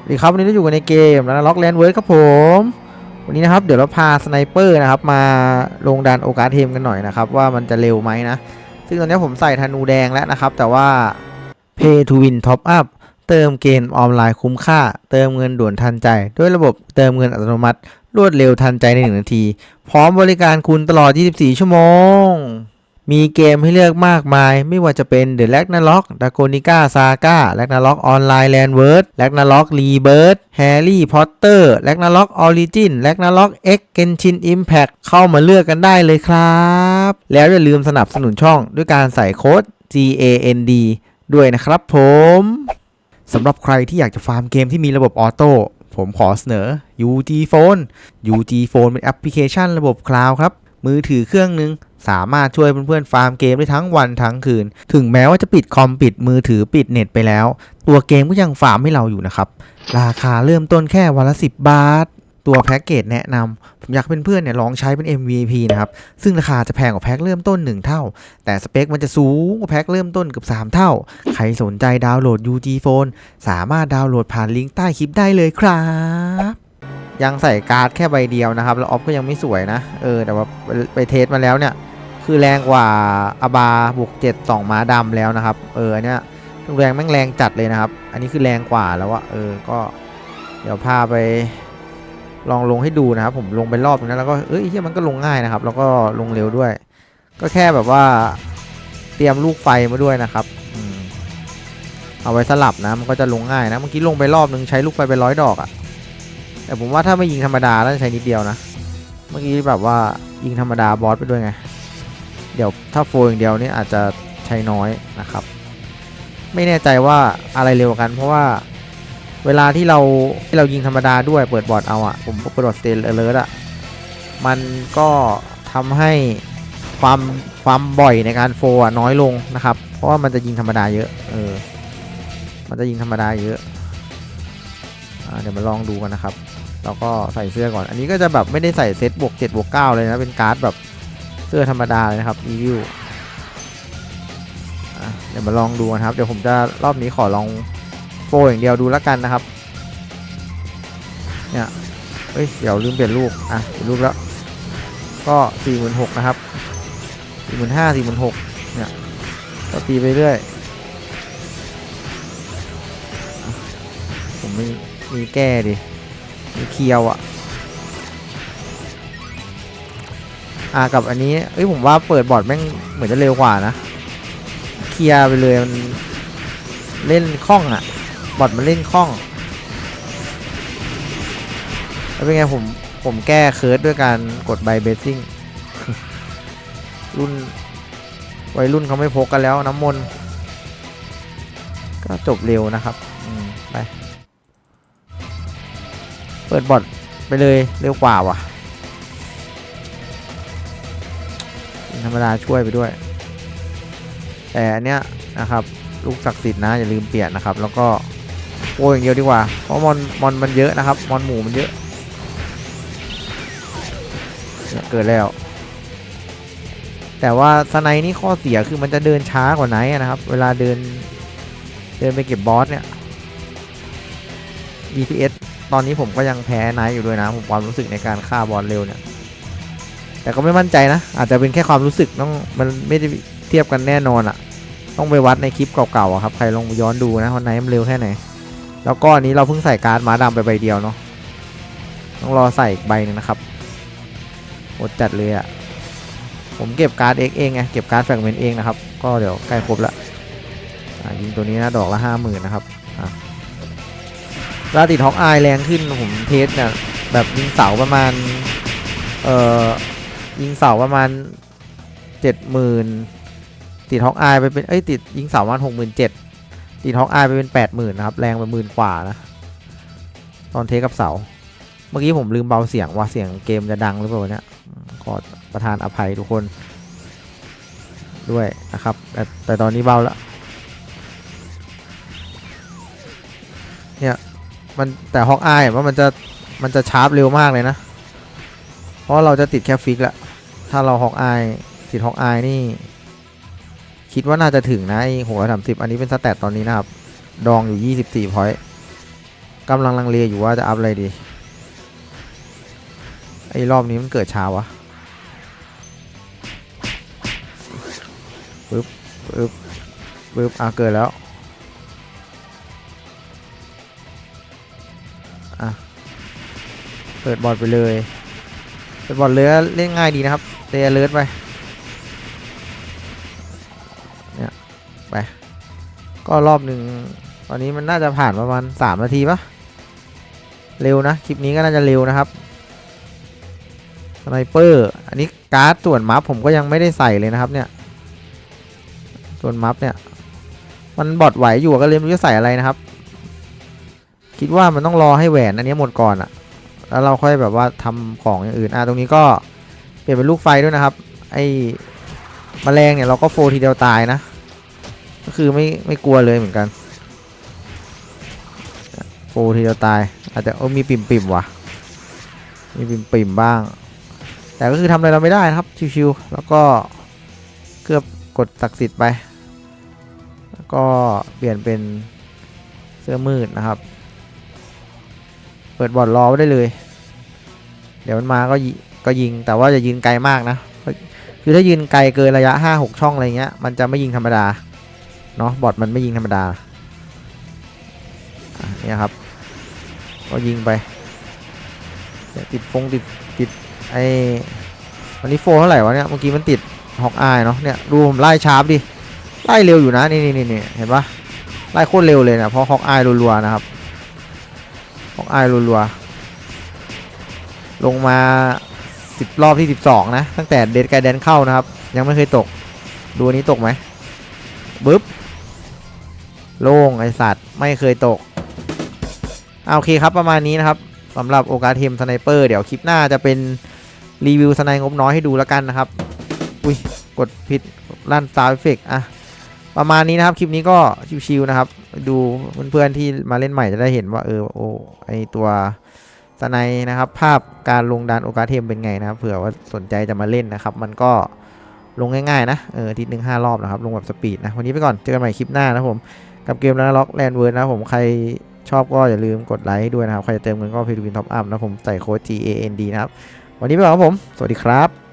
สวัสดีครับวันนี้เราอยู่กันในเกมแล้วล็อกแลนเวิร์ดครับผม วันนี้นะครับเดี๋ยวเราพาสไนเปอร์นะครับมาลงดันโอกาสเทมกันหน่อยนะครับว่ามันจะเร็วไหมนะ ซึ่งตอนนี้ผมใส่ธนูแดงแล้วนะครับ แต่ว่า Pay to Win Top Up เติมเกมออนไลน์คุ้มค่า เติมเงินด่วนทันใจ ด้วยระบบเติมเงินอัตโนมัติ รวดเร็วทันใจใน 1 นาที พร้อมบริการคุณตลอด 24 ชั่วโมง มีเกมให้เลือกมากมาย ไม่ว่าจะเป็น The r a g n a r o k d r a g o n i c a Saga r a g n a r o k Online Landward r a g n a r o k Rebirth Harry Potter r a g n a r o k Origin r a g n a r o k X Genshin Impact เข้ามาเลือกกันได้เลยครับ แล้วอย่าลืมสนับสนุนช่องด้วยการใส่โค้ด GAND ด้วยนะครับผมสำหรับใครที่อยากจะฟาร์มเกมที่มีระบบออโต้ผมขอเสนอ UG Phone UG Phone เป็นแอปพลิเคชันระบบคลาวด์ครับ มือถือเครื่องหนึ่ง สามารถช่วยเพื่อนๆฟาร์มเกมได้ทั้งวันทั้งคืน ถึงแม้ว่าจะปิดคอมปิดมือถือปิดเน็ตไปแล้ว ตัวเกมก็ยังฟาร์มให้เราอยู่นะครับ ราคาเริ่มต้นแค่วันละ 10 บาท ตัวแพ็กเกจแนะนำผมอยากเพื่อนๆเนี่ยลองใช้เป็น MVP นะครับ ซึ่งราคาจะแพงกว่าแพ็กเริ่มต้น 1 เท่า แต่สเปคมันจะสูงกว่าแพ็กเริ่มต้นเกือบ3 เท่า ใครสนใจดาวน์โหลด UG Phone สามารถดาวน์โหลดผ่านลิงก์ใต้คลิปได้เลยครับยังใส่การ์ดแค่ใบเดียวนะครับ แล้วออฟก็ยังไม่สวยนะ เออ แต่ว่าไปไปเทสมาแล้วเนี่ย คือแรงกว่าอาบาบุกเจ็ดสองม้าดำแล้วนะครับ เอออันเนี้ยแรงแม่งแรงจัดเลยนะครับ อันนี้คือแรงกว่าแล้วอะเออก็เดี๋ยวพาไปลองลงให้ดูนะครับ ผมลงไปรอบนึงนะแล้วก็เอ้ยเฮียมันก็ลงง่ายนะครับ แล้วก็ลงเร็วด้วย ก็แค่แบบว่าเตรียมลูกไฟมาด้วยนะครับอเอาไว้สลับนะมันก็จะลงง่ายนะเมื่อกี้ลงไปรอบนึงใช้ลูกไฟไปร้อยดอกอะแต่ผมว่าถ้าไม่ยิงธรรมดาแล้วใช้นิดเดียวนะ เมื่อกี้แบบว่ายิงธรรมดาบอสไปด้วยไง ดี๋ยวถ้าโฟอย่างเดียวนี่อาจจะใช้น้อยนะครับ ไม่แน่ใจว่าอะไรเร็วกัน เพราะว่าเวลาที่เราที่เรายิงธรรมดาด้วยเปิดบอร์ดเอาอะผมเปิดบอร์ดสเตลเลอร์อะมันก็ทำให้ความความบ่อยในการโฟอะน้อยลงนะครับ เพราะว่ามันจะยิงธรรมดาเยอะเออมันจะยิงธรรมดาเยอะเดี๋ยวมาลองดูกันนะครับเราก็ใส่เสื้อก่อน อันนี้ก็จะแบบไม่ได้ใส่เซตบวก7บวก9เลยนะ เป็นการ์ดแบบ เสื้อธรรมดาเลยนะครับรีวิวเดี๋ยวมาลองดูนะครับ เดี๋ยวผมจะรอบนี้ขอลองโฟอย่างเดียวดูแล้วกันนะครับ เนี่ยเอ้ย เดี๋ยวลืมเปลี่ยนรูปอะเปลี่ยนรูปแล้ว ก็4 6 0 0นหกนะครับ4 5 0 0 0 4 6 0 0เนี่ย ก็ตีไปเรื่อย ผมไม่มีแก้ดิ มีเคียวอะ อ่ากับอันนี้เอ้ยผมว่าเปิดบอร์ดแม่งเหมือนจะเร็วกว่านะเคลียร์ไปเลยมันเล่นคล่องอะบอดมันเล่นคล่องแล้วเป็นไงผมผมแก้เคิร์ดด้วยการกดใบเบสซิ่งรุ่นวัยรุ่นเขาไม่พกกันแล้วน้ำมนต์ก็จบเร็วนะครับไป เปิดบอทไปเลยเร็วกว่าว่ะ ธรรมดาช่วยไปด้วย แต่อันเนี้ยนะครับ ลูกศักดิ์สิทธิ์นะอย่าลืมเปลี่ยนนะครับ แล้วก็โอ้อย่างเดียวดีกว่า เพราะมอนมอนมันเยอะนะครับ มอนหมูมันเยอะเนี่ยเกิดแล้ว แต่ว่าสไนนี่ข้อเสียคือมันจะเดินช้ากว่าไนนะครับ เวลาเดินเดินไปเก็บบอสเนี่ย DPS ตอนนี้ผมก็ยังแพ้ไนอยู่ด้วยนะ ผมความรู้สึกในการฆ่าบอลเร็วเนี่ย แต่ก็ไม่มั่นใจนะ อาจจะเป็นแค่ความรู้สึกต้องมันไม่ได้เทียบกันแน่นอนอะต้องไปวัดในคลิปเก่าๆอะครับใครลองย้อนดูนะว่าไหนมันเร็วแค่ไหน แล้วก็อันนี้เราเพิ่งใส่การ์ดมาดำไปใบเดียวเนาะต้องรอใส่อีกใบหนึงนะครับอดจัดเลยอะผมเก็บการ์ด X เองไงเก็บการ์ดแฟกเมนต์เองนะครับ ก็เดี๋ยวใกล้ครบละยิงตัวนี้นะดอกละห้าหมื่นนะครับลาติดฮอกอายแรงขึ้นผมเทสเนี่ยแบบยิงเสาประมาณ เอ่อ ยิงเสาประมาณเจ็ดหมื่นติดฮอกอายไปเป็นเอ้ยติดยิงเสาประมาณหกหมื่นเจ็ดติดฮอกอายไปเป็นแปดหมื่นนะครับ แรงไปหมื่นกว่านะ ตอนเทกับเสา เมื่อกี้ผมลืมเบาเสียงว่าเสียงเกมจะดังหรือเปล่าเนี่ยขอประทานอภัยทุกคน ด้วยนะครับ แต่แต่ตอนนี้เบาแล้วเนี่ยมันแต่ฮอกอายว่ามันจะมันจะชาร์ปเร็วมากเลยนะ เพราะเราจะติดแค่ฟิกแหละ ถ้าเราฮอกอายติดฮอกอายนี่ คิดว่าน่าจะถึงนะไอ้หกร้อยสามสิบอันนี้เป็นสแตทตอนนี้นะครับ ดองอยู่ยี่สิบสี่พอยต์กำลังลังเลอยู่ว่าจะอัพอะไรดี ไอ้รอบนี้มันเกิดช้าวะปึ๊บปึ๊บปึ๊บอะเกิดแล้ว อะ เปิดบอดไปเลย เปิดบอร์ดเลยก็เล่นง่ายดีนะครับเตะเลิศไปเนี่ยไปก็รอบหนึ่งตอนนี้มันน่าจะผ่านประมาณ 3 นาทีปะเร็วนะ คลิปนี้ก็น่าจะเร็วนะครับสไนเปอร์อันนี้การ์ดส่วนมัฟผมก็ยังไม่ได้ใส่เลยนะครับเนี่ยส่วนมัฟเนี่ย มันบอดไหวอยู่ก็เลยไม่รู้จะใส่อะไรนะครับ คิดว่ามันต้องรอให้แหวนอันนี้หมดก่อนอะ แล้วเราค่อยแบบว่าทำของอย่างอื่น อะตรงนี้ก็เปลี่ยนเป็นลูกไฟด้วยนะครับ ไอ้แมลงเนี่ยเราก็โฟทีเดียวตายนะ ก็คือไม่ไม่กลัวเลยเหมือนกัน โฟทีเดียวตาย อาจจะเออมีปิ่มปิ่มว่ะ มีปิ่มปิ่มบ้าง แต่ก็คือทำอะไรเราไม่ได้นะครับ ชิวๆ แล้วก็เกือบกดศักดิ์สิทธิ์ไป แล้วก็เปลี่ยนเป็นเสื้อมืดนะครับ เปิดบอดรอไว้ได้เลย เดี๋ยวมันมาก็ก็ยิงแต่ว่าจะยิงไกลมากนะ คือถ้ายืนไกลเกินระยะ 5-6 ช่องอะไรเงี้ย มันจะไม่ยิงธรรมดา เนาะบอทมันไม่ยิงธรรมดาเนี่ยครับ ก็ยิงไป ติดฟงติดติดไอวันนี้โฟเท่าไหร่วะเนี่ย เมื่อกี้มันติดฮอกอายเนาะเนี่ยดูผมไล่ชาร์ปดิ ไล่เร็วอยู่นะ นี่นี่นี่เห็นปะไล่โคตรเร็วเลยนะเพราะฮอกอายรัวๆนะครับ ฮอกอรัวๆลงมา 10 รอบที่ 12 นะ ตั้งแต่เดดไกแดนเข้านะครับ ยังไม่เคยตก ดูนี้ตกไหมบึ๊บ โล่งไอสัตว์ไม่เคยตกเอาโอเคครับประมาณนี้นะครับสำหรับโอกาเทมสไนเปอร์เดี๋ยวคลิปหน้าจะเป็นรีวิวสไนงบน้อยให้ดูแล้วกันนะครับ อุ้ย กดผิดลั่นซาวเอฟเฟกอะ ประมาณนี้นะครับคลิปนี้ก็ชิวๆนะครับ ดูเพื่อนๆที่มาเล่นใหม่จะได้เห็นว่าเออโอไอตัวสไนนะครับ ภาพการลงดานโอกาเทมเป็นไงนะครับเผื่อว่าสนใจจะมาเล่นนะครับ มันก็ลงง่ายๆนะเออทีหนึ่งห้ารอบนะครับ ลงแบบสปีดนะวันนี้ไปก่อนเจอกันใหม่คลิปหน้านะผมกับเกมแล้วล็อกแลนเวิร์ดนะผมใครชอบก็อย่าลืมกดไลค์ด้วยนะครับ ใครจะเติมเงินก็พีดูวินท็อปอัพนะผมใส่โค้ด G A N D นะครับ วันนี้ไปก่อนครับผม สวัสดีครับ